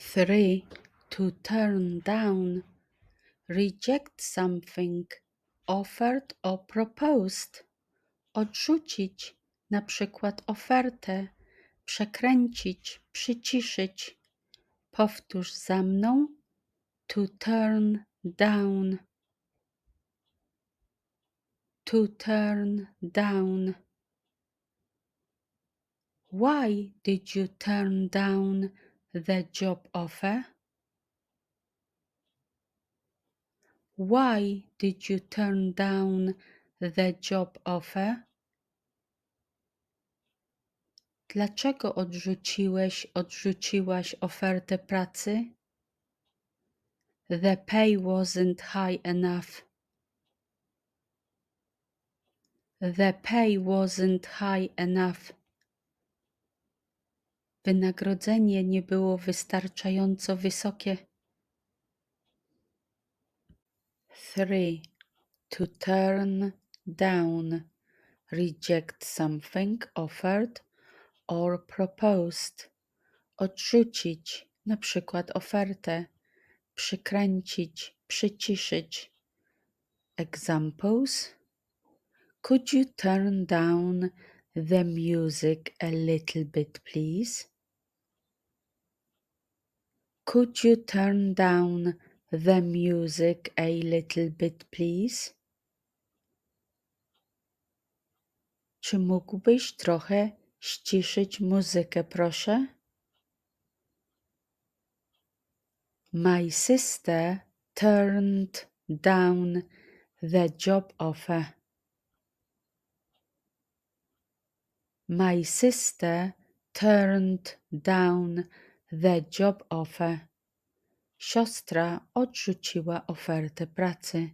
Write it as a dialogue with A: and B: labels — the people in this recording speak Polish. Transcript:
A: 3. To turn down. Reject something offered or proposed. Odrzucić, na przykład ofertę, przekręcić, przyciszyć. Powtórz za mną. To turn down. To turn down. Why did you turn down the job offer? Why did you turn down the job offer? Dlaczego odrzuciłeś, odrzuciłaś ofertę pracy? The pay wasn't high enough. The pay wasn't high enough. Wynagrodzenie nie było wystarczająco wysokie. 3. To turn down. Reject something offered or proposed. Odrzucić, na przykład ofertę. Przykręcić, przyciszyć. Examples. Could you turn down the music a little bit, please? Could you turn down the music a little bit, please? Czy mógłbyś trochę ściszyć muzykę, proszę? My sister turned down the job offer. My sister turned down the job offer. Siostra odrzuciła ofertę pracy.